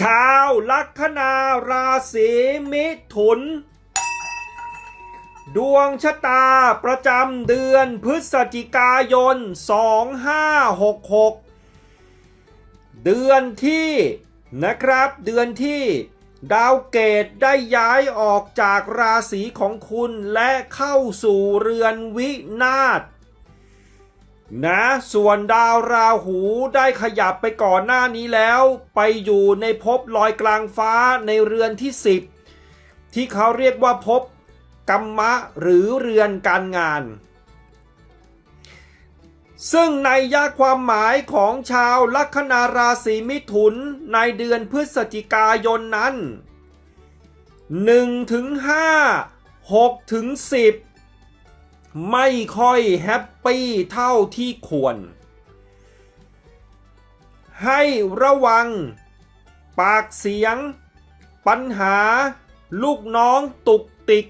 ชาวลัคนาราศีมิถุน ดวงชะตาประจำเดือนพฤศจิกายน 2566 เดือนที่นะครับเดือนที่ดาวเกตได้ย้ายออกจากราศีของคุณและเข้าสู่เรือนวินาศ นะ ส่วนดาวราหูได้ขยับไปก่อนหน้านี้แล้ว ไปอยู่ในภพลอยกลางฟ้าในเรือนที่ 10 ที่เขาเรียกว่าภพกรรมะหรือเรือนการงาน ซึ่งในยาความหมายของชาวลัคนาราศีมิถุนในเดือนพฤศจิกายนนั้น1ถึง5 6ถึง10 ไม่ค่อยแฮปปี้เท่าที่ควร ให้ระวัง ปากเสียง ปัญหา ลูกน้องตุกติก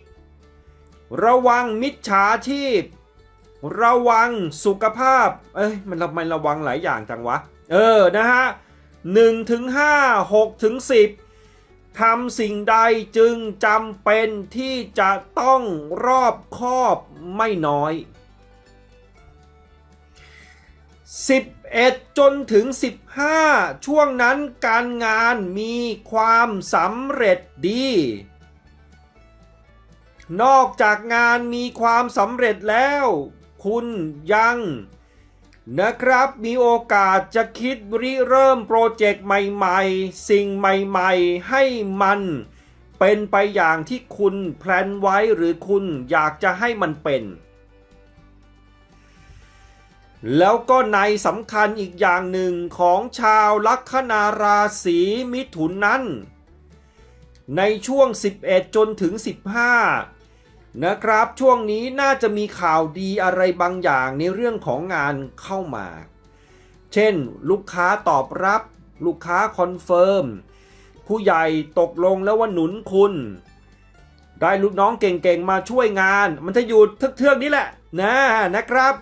ระวังมิจฉาชีพ ระวังสุขภาพ เอ้ยมันทำไมระวังหลายอย่างจังวะ เออ นะฮะหนึ่งถึงห้าหกถึงสิบ ทำสิ่งใดจึงจำเป็นที่จะต้องรอบคอบไม่น้อย 11 จนถึง 15 ช่วงนั้นการงานมีความสำเร็จดี นอกจากงานมีความสำเร็จแล้ว คุณยัง นะครับ มีโอกาสจะคิดริเริ่มโปรเจกต์ใหม่ๆ สิ่งใหม่ๆ ให้มันเป็นไปอย่างที่คุณแพลนไว้หรือคุณอยากจะให้มันเป็น แล้วก็ในสำคัญอีกอย่างหนึ่งของชาวลัคนาราศีมิถุนนั้น ในช่วง 11 จนถึง 15 นะครับ ช่วงนี้น่าจะมีข่าวดีอะไรบางอย่างในเรื่องของงานเข้ามา เช่น ลูกค้าตอบรับ ลูกค้าคอนเฟิร์มผู้ใหญ่ตกลงแล้วว่าหนุนคุณ ได้ลูกน้องเก่งๆมาช่วยงาน มันจะอยู่เทือกๆนี้แหละนะนะครับ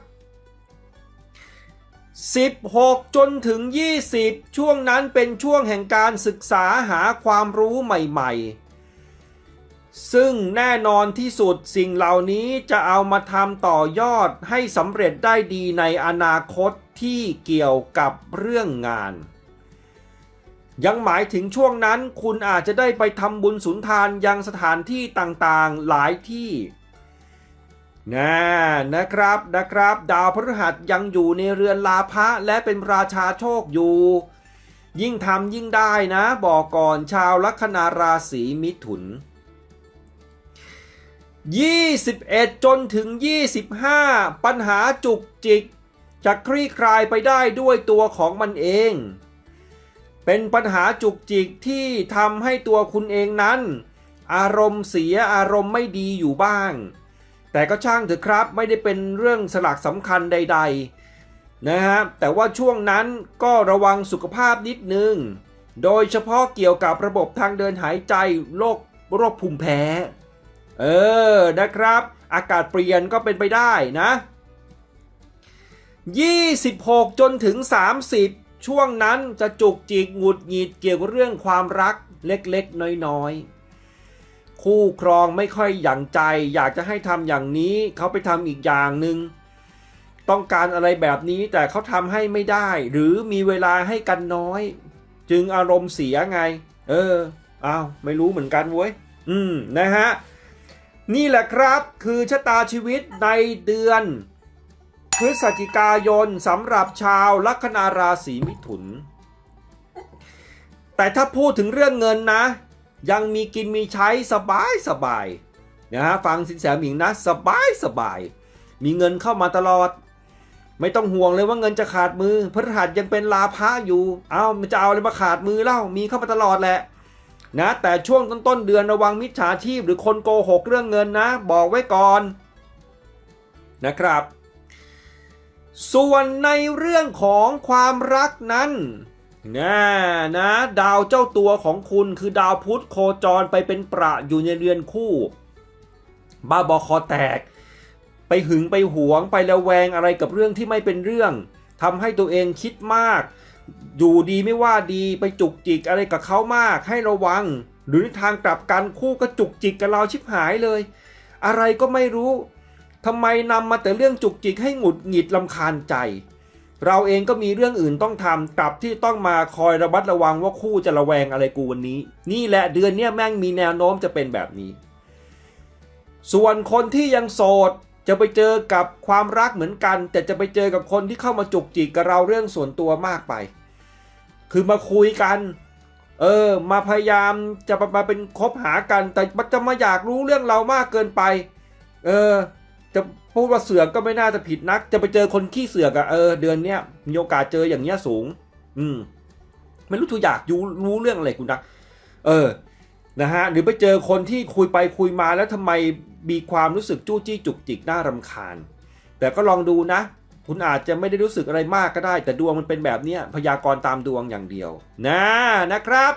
16 จนถึง 20 ช่วงนั้นเป็นช่วงแห่งการศึกษาหาความรู้ใหม่ ๆ ซึ่งแน่นอนที่สุดสิ่งเหล่านี้จะเอามาทำต่อยอดให้สำเร็จได้ดีในอนาคตที่เกี่ยวกับเรื่องงาน ยังหมายถึงช่วงนั้นคุณอาจจะได้ไปทำบุญสุนทานยังสถานที่ต่างๆหลายที่นะนะครับนะครับ ดาวพฤหัสยังอยู่ในเรือนลาภะและเป็นราชาโชคอยู่ ยิ่งทำยิ่งได้นะ บอกก่อนชาวลัคนาราศีมิถุน 21 จนถึง 25 ปัญหาจุกจิกจะคลี่คลายไปได้ด้วยตัวของมันเอง เป็นปัญหาจุกจิกที่ทำให้ตัวคุณเองนั้น อารมณ์เสียอารมณ์ไม่ดีอยู่บ้าง แต่ก็ช่างเถอะครับไม่ได้เป็นเรื่องสลักสำคัญใด ๆ นะฮะแต่ว่าช่วงนั้นก็ระวังสุขภาพนิดนึง โดยเฉพาะเกี่ยวกับระบบทางเดินหายใจโรคโรคภูมิแพ้ เออนะครับ อากาศเปลี่ยนก็เป็นไปได้นะ 26 จนถึง 30 ช่วงนั้นจะจุกจิกหงุดหงิดเกี่ยวกับเรื่องความรักเล็กๆ น้อยๆ คู่ครองไม่ค่อยอย่างใจ อยากจะให้ทำอย่างนี้เขาไปทำอีกอย่างหนึ่งต้องการอะไรแบบนี้แต่เขาทำให้ไม่ได้ หรือมีเวลาให้กันน้อย จึงอารมณ์เสียไง เอออ้าวไม่รู้เหมือนกันเว้ย อืมนะฮะ นี่แหละครับคือชะตาชีวิตในเดือน พฤศจิกายนสำหรับชาวลัคนาราศีมิถุน แต่ถ้าพูดถึงเรื่องเงินนะ ยังมีกินมีใช้สบายสบายนะฮะฟังสินแสหมิงนะสบายสบาย มีเงินเข้ามาตลอด ไม่ต้องห่วงเลยว่าเงินจะขาดมือพฤหัสยังเป็นลาภะอยู่ เอามันจะเอาอะไรมาขาดมือเล่ามีเข้ามาตลอดแหละ นะแต่ช่วงต้นต้นเดือนระวังมิจฉาชีพหรือคนโกหกเรื่องเงินนะ บอกไว้ก่อนนะครับ ส่วนในเรื่องของความรักนั้นนะนะดาวเจ้าตัวของคุณคือดาวพุธโคจรไปเป็นประอยู่ในเรือนคู่ บ้าบอคอแตก ไปหึงไปหวงไประแวงอะไรกับเรื่องที่ไม่เป็นเรื่องทำให้ตัวเองคิดมาก อยู่ดีไม่ว่าดีไปจุกจิกอะไรกับเขามากให้ระวัง หรือในทางกลับกันคู่ก็จุกจิกกับเราชิบหายเลย อะไรก็ไม่รู้ทำไมนำมาแต่เรื่องจุกจิกให้หงุดหงิดลำคาญใจ เราเองก็มีเรื่องอื่นต้องทำกลับที่ต้องมาคอยระมัดระวังว่าคู่จะระแวงอะไรกูวันนี้ นี่แหละเดือนเนี้ยแม่งมีแนวโน้มจะเป็นแบบนี้ ส่วนคนที่ยังโสด จะไปเจอกับความรักเหมือนกัน แต่จะไปเจอกับคนที่เข้ามาจุกจิกกับเราเรื่องส่วนตัวมากไป คือมาคุยกัน เออ มาพยายามจะมาเป็นคบหากัน แต่จะมาอยากรู้เรื่องเรามากเกินไป เออ จะพูดว่าเสือกก็ไม่น่าจะผิดนัก จะไปเจอคนขี้เสือกอะเออเดือนเนี้ยมีโอกาสเจออย่างเงี้ยสูง อืมไม่รู้ทุกอยากยูรู้เรื่องอะไรคุณนะเออ นะฮะ หรือไปเจอคนที่คุยไปคุยมาแล้วทำไม มีความรู้สึกจู้จี้จุกจิกน่ารำคาญ แต่ก็ลองดูนะ คุณอาจจะไม่ได้รู้สึกอะไรมากก็ได้ แต่ดวงมันเป็นแบบนี้พยากรณ์ตามดวงอย่างเดียว นะนะครับ